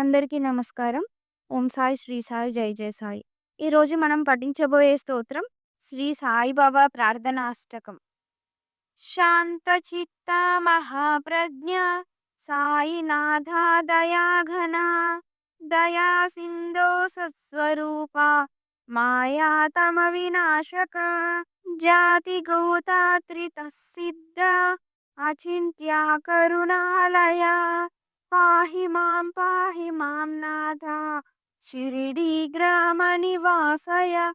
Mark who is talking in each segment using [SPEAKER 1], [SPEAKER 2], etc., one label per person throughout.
[SPEAKER 1] అందరికీ నమస్కారం. ఓం సాయి, శ్రీ సాయి, జై జయ సాయి. ఈరోజు మనం పఠించబోయే స్తోత్రం శ్రీ సాయిబాబా ప్రార్థనాష్టకం. శాంతచిత్త మహాప్రజ్ఞ సాయినాథ దయాఘన దయా సింధో సత్స్వరూప మాయాతమ వినాశక జాతి గోతాత్రిత సిద్ధ అచింత్యా కరుణాలయ పాహి మా పాహి మాం నాథ. షిరిడి గ్రామ నివాసయ.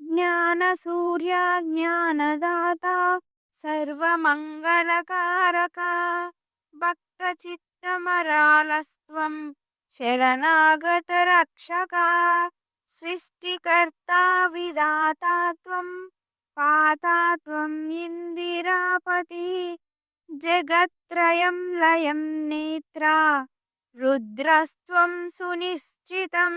[SPEAKER 1] జ్ఞాన సూర్య జ్ఞానదాత సర్వమంగళకారక. భక్త చిత్తమరాలస్త్వం శరణాగత రక్షక. సృష్టికర్త విధాతా త్వం పాతా త్వం रुद्रस्त्वं सुनिश्चितं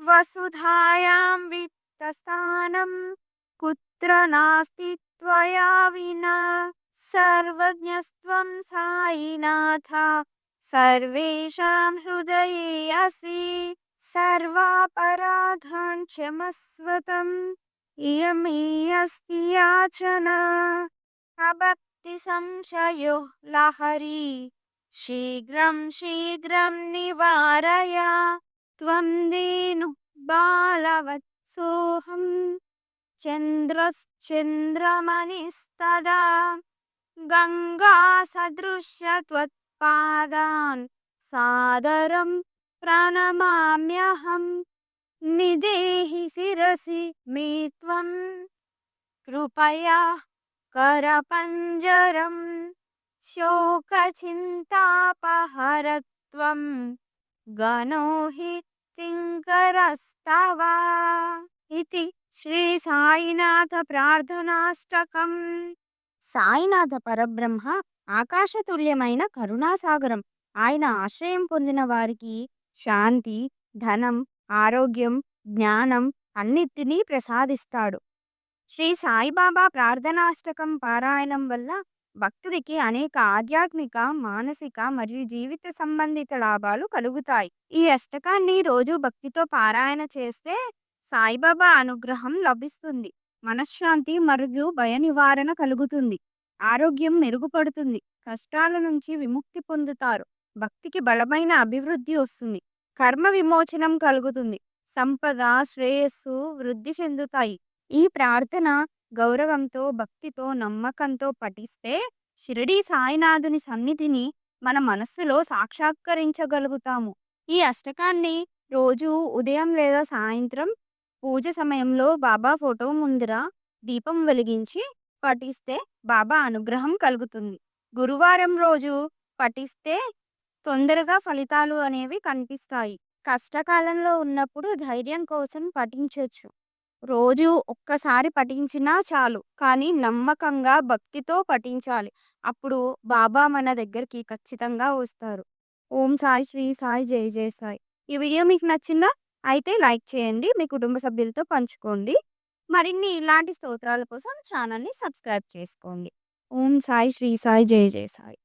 [SPEAKER 1] वसुधायां वित्तस्थानं, कुत्र नास्ति त्वया विना सर्वज्ञस्त्वं सायिनाथ सर्वेषां हृदये असि सर्वापराधान् क्षमस्वतम् इयमेऽस्ति याचना। अभक्तिसंशयो लहरी। ఇయమేయస్తి యాచనా అభక్తి సంశయో లహరి శీఘ్రం శీఘ్రం నివారయ త్వం దేను బాలవత్సోహం చంద్రశ్చంద్రమణిస్తదా గంగా సదృశ్య త్వత్పాదాన్ సాదరం ప్రణమామ్యహం నిదేహి శిరసి మే త్వం కృపయా करपञ्जरं शोकचिन्तापहरत्वं गणो हि किङ्करस्तव इति శ్రీ సాయినాథ ప్రార్థనాష్టకం సాయినాథ పరబ్రహ్మ ఆకాశతుల్యమైన కరుణాసాగరం ఆయన ఆశ్రయం పొందిన వారికి శాంతి ధనం ఆరోగ్యం జ్ఞానం అన్నిటినీ ప్రసాదిస్తాడు శ్రీ సాయిబాబా ప్రార్థనాష్టకం పారాయణం వల్ల భక్తుడికి అనేక ఆధ్యాత్మిక మానసిక మరియు జీవిత సంబంధిత లాభాలు కలుగుతాయి. ఈ అష్టకాన్ని రోజు భక్తితో పారాయణ చేస్తే సాయిబాబా అనుగ్రహం లభిస్తుంది. మనశ్శాంతి మరియు భయ నివారణ కలుగుతుంది. ఆరోగ్యం మెరుగుపడుతుంది. కష్టాల నుంచి విముక్తి పొందుతారు. భక్తికి బలమైన అభివృద్ధి వస్తుంది. కర్మ విమోచనం కలుగుతుంది. సంపద శ్రేయస్సు వృద్ధి చెందుతాయి. ఈ ప్రార్థన గౌరవంతో భక్తితో నమ్మకంతో పఠిస్తే షిరిడి సాయినాథుని సన్నిధిని మన మనస్సులో సాక్షాత్కరించగలుగుతాము. ఈ అష్టకాన్ని రోజు ఉదయం లేదా సాయంత్రం పూజ సమయంలో బాబా ఫోటో ముందర దీపం వెలిగించి పఠిస్తే బాబా అనుగ్రహం కలుగుతుంది. గురువారం రోజు పఠిస్తే తొందరగా ఫలితాలు అనేవి కనిపిస్తాయి. కష్టకాలంలో ఉన్నప్పుడు ధైర్యం కోసం పఠించవచ్చు రోజు ఒక్కసారి పఠించినా చాలు. కానీ నమ్మకంగా భక్తితో పఠించాలి. అప్పుడు బాబా మన దగ్గరికి ఖచ్చితంగా వస్తారు. ఓం సాయి శ్రీ సాయి జై జయ సాయి. ఈ వీడియో మీకు నచ్చిందా? అయితే లైక్ చేయండి. మీ కుటుంబ సభ్యులతో పంచుకోండి. మరిన్ని ఇలాంటి స్తోత్రాల కోసం ఛానల్ని సబ్స్క్రైబ్ చేసుకోండి. ఓం సాయి శ్రీ సాయి జయ జయ సాయి.